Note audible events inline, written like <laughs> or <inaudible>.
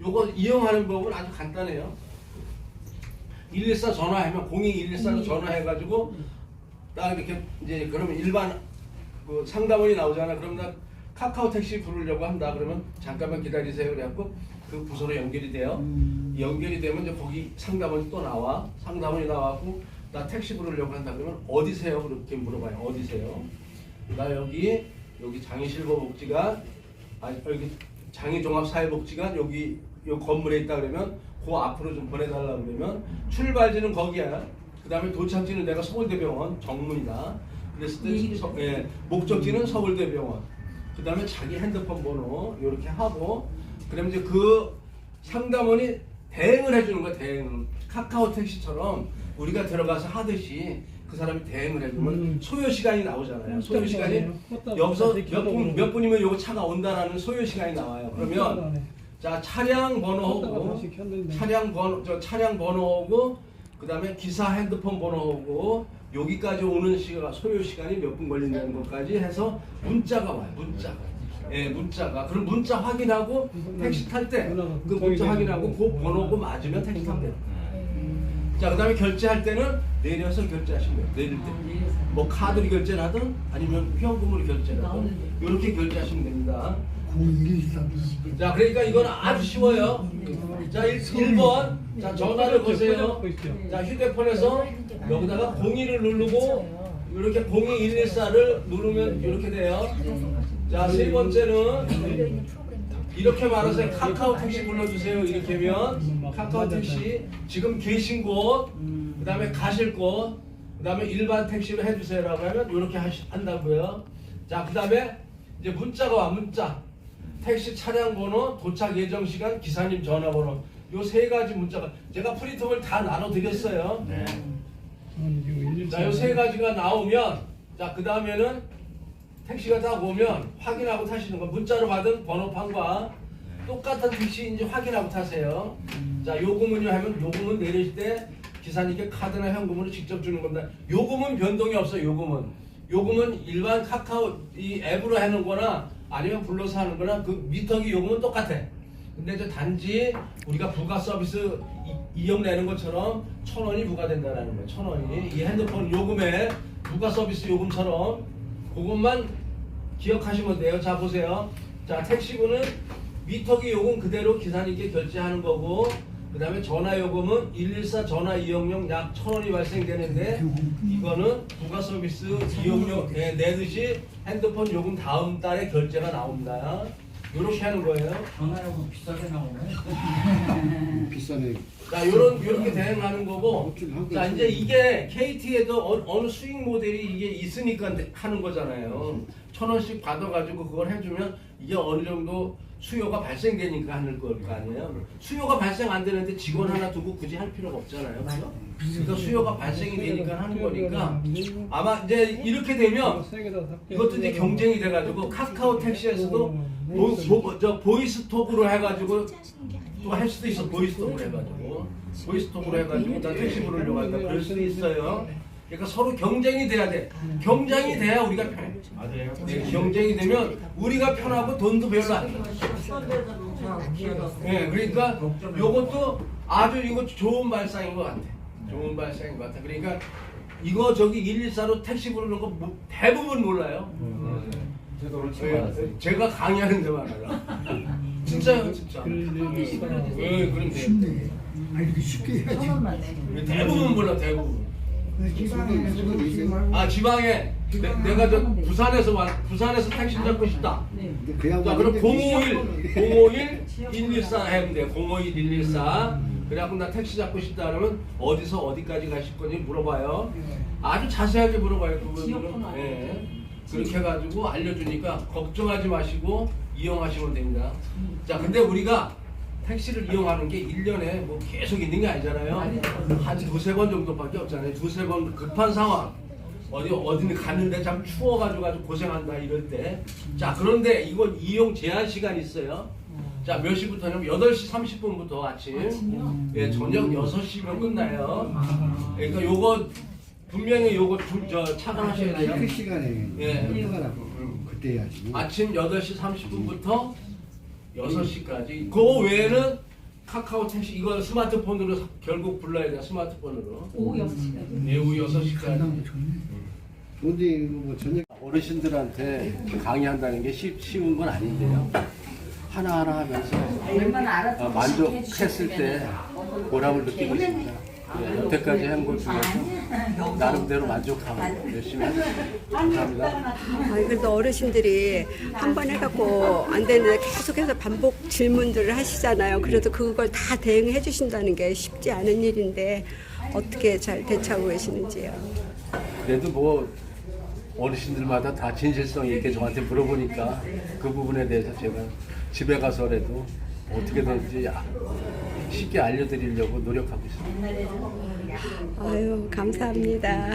요거 이용하는 법은 아주 간단해요. 114 전화하면 02114로 전화해가지고 딱 이렇게 이제 그러면 일반 그 상담원이 나오잖아. 그럼 나 카카오 택시 부르려고 한다. 그러면 잠깐만 기다리세요. 그래갖고 그 부서로 연결이 돼요. 연결이 되면 이제 거기 상담원이 또 나와. 상담원이 나와갖고 나 택시 부르려고 한다. 그러면 어디세요? 그렇게 물어봐요. 어디세요? 나 여기 여기 장애실버복지관 아 여기 장애종합사회복지관 여기 요 건물에 있다 그러면 그 앞으로 좀 보내달라 그러면 출발지는 거기야. 그 다음에 도착지는 내가 서울대병원 정문이다. 그랬을 때 서, 예, 목적지는 서울대병원. 그 다음에 자기 핸드폰 번호 이렇게 하고 그러면 이제 그 상담원이 대행을 해주는 거야 대행. 카카오 택시처럼 우리가 들어가서 하듯이 그 사람이 대행을 해주면 음. 소요 시간이 나오잖아요. 소요 헛다리 시간이 아니에요? 헛다리 여기서 몇 분 몇 분이면 요거 차가 온다라는 소요 시간이 나와요. 그러면 자 차량 번호하고. 차량 번호 저 차량 번호하고 그다음에 기사 핸드폰 번호하고 여기까지 오는 시간 소요 시간이 몇 분 걸린다는 것까지 해서 문자가 와요. 문자가. 예, 문자가. 그럼 문자 확인하고 택시 탈 때 그 문자 확인하고 그 번호고 맞으면 택시 타면 돼요. 자, 그 다음에 결제할 때는 내려서 결제하시면 돼요. 내릴 때. 뭐 카드로 결제를 하든 아니면 현금으로 결제를 하든 이렇게 결제하시면 됩니다. 0113. 자, 그러니까 이건 아주 쉬워요. 자, 1, 번 자, 전화를 거세요. 자, 휴대폰에서 여기다가 01을 누르고 이렇게 02114를 누르면 이렇게 돼요. 자, 세 번째는 이렇게 말하세요. 카카오 택시 불러주세요. 이렇게 하면 카카오 택시 지금 계신 곳, 그 다음에 가실 곳, 그 다음에 일반 택시로 해주세요라고 하면 이렇게 하시, 한다고요. 자, 그 다음에 이제 문자가 와, 문자. 택시 차량 번호, 도착 예정 시간, 기사님 전화번호. 요 세 가지 문자가 제가 프린트를 다 나눠 드렸어요. 자, 요 세 가지가 나오면 자, 그 다음에는 택시가 딱 오면 확인하고 타시는 거. 문자로 받은 번호판과 똑같은 이제 확인하고 타세요. 자, 요금은요 하면 요금은 내리실 때 기사님께 카드나 현금으로 직접 주는 겁니다. 요금은 변동이 없어요. 요금은. 요금은 일반 카카오 이 앱으로 하는 거나 아니면 불러서 하는 거나 그 미터기 요금은 똑같아. 근데 저 단지 우리가 부가 서비스 이- 이용 내는 것처럼 천 원이 부과된다라는 거예요. 천 원이 이 핸드폰 요금에 부가 서비스 요금처럼 그것만 기억하시면 돼요. 자 보세요. 자 택시분은 미터기 요금 그대로 기사님께 결제하는 거고 그 다음에 전화 요금은 114 전화 이용료 약천 원이 발생되는데 이거는 부가 서비스 이용료 예, 내듯이 핸드폰 요금 다음 달에 결제가 나옵니다. 이렇게 하는 거예요. 전화요금 비싸게 나오네. <laughs> 비싸네. 자, 요런 요렇게 대응하는 거고. 자, 이제 이게 KT에도 어, 어느 수익 모델이 이게 있으니까 하는 거잖아요. 천 원씩 받아가지고 그걸 해주면 이게 어느 정도 수요가 발생되니까 하는 걸 거 아니에요. 수요가 발생 안 되는데 직원 하나 두고 굳이 할 필요가 없잖아요. 그죠? 그러니까 수요가 발생이 되니까 하는 거니까 아마 이제 이렇게 되면 이것도 이제 경쟁이 돼가지고 카카오 택시에서도 보, 보, 저 보이스톡으로 해가지고 또 할 수도 있어 보이스톡으로 해가지고 보이스톡으로 해가지고 나 택시 부르려고 하니까 그럴 수도 있어요. 그러니까 서로 경쟁이 돼야 돼. 경쟁이 돼야 우리가 편해. 맞아요. 네, 경쟁이 되면 우리가 편하고 돈도 별로 안 나. 예, 그러니까 요것도 아주 이거 좋은 발상인 것 같아. 좋은 발상인 것 같아. 그러니까 이거 저기 114로 택시 부르는 거 뭐- 대부분 몰라요. 저도 오늘 처음 예, 알았어요. 제가 강의하는 데만 알아. 진짜요, 진짜. 예, 그럼 돼. 아 이렇게 쉽게 해야지. 대부분 몰라, 대부분. 있어요. 아, 지방에 내, 내가 저 부산에서 왔, 부산에서 택시 잡고 싶다. 근데 그 자, 그럼 근데 051, 051, 114 하면 돼. 051, 114. 그래갖고 나 택시 잡고 싶다 그러면 어디서 어디까지 가실 건지 물어봐요. 아주 자세하게 물어봐요. 그분들은. 예. 그렇게 해가지고 알려주니까 걱정하지 마시고 이용하시면 됩니다. 자, 근데 우리가 택시를 이용하는 게 1년에 뭐 계속 있는 게 아니잖아요. 한 두세 번 정도밖에 없잖아요. 두세 번 급한 상황. 어디 어디 갔는데 참 추워가지고 아주 고생한다 이럴 때. 자 그런데 이건 이용 제한 시간이 있어요. 자 몇 시부터냐면 8시 30분부터 아침. 예, 저녁 6시면 끝나요. 그러니까 요거 분명히 요거 두- 저 차단하셔야 돼요. 그 시간에 예. 들어가라고 그때 해야지. 아침 8시 30분부터 6시까지. 그 외에는 카카오 택시 이거 스마트폰으로 결국 불러야 돼 스마트폰으로 오후 6시까지. 네, 오후 6시까지 강남도 좋네. 근데 이거 뭐 저녁 어르신들한테 강의한다는 게 쉬, 쉬운 건 아닌데요. 하나하나 하면서 얼마나 알아서 아, 만족했을 때 보람을 느끼고 있습니다. 예, 여태까지 한 것 중에서 나름대로 만족하고 열심히 하겠습니다. 감사합니다. 아, 그래도 어르신들이 한 번 해갖고 안 되는데 계속해서 반복 질문들을 하시잖아요. 그래도 그걸 다 대응해 주신다는 게 쉽지 않은 일인데 어떻게 잘 대처하고 계시는지요? 그래도 뭐 어르신들마다 다 진실성 있게 저한테 물어보니까 그 부분에 대해서 제가 집에 가서라도 어떻게든지 아- 쉽게 알려드리려고 노력하고 있습니다. 아유, 감사합니다.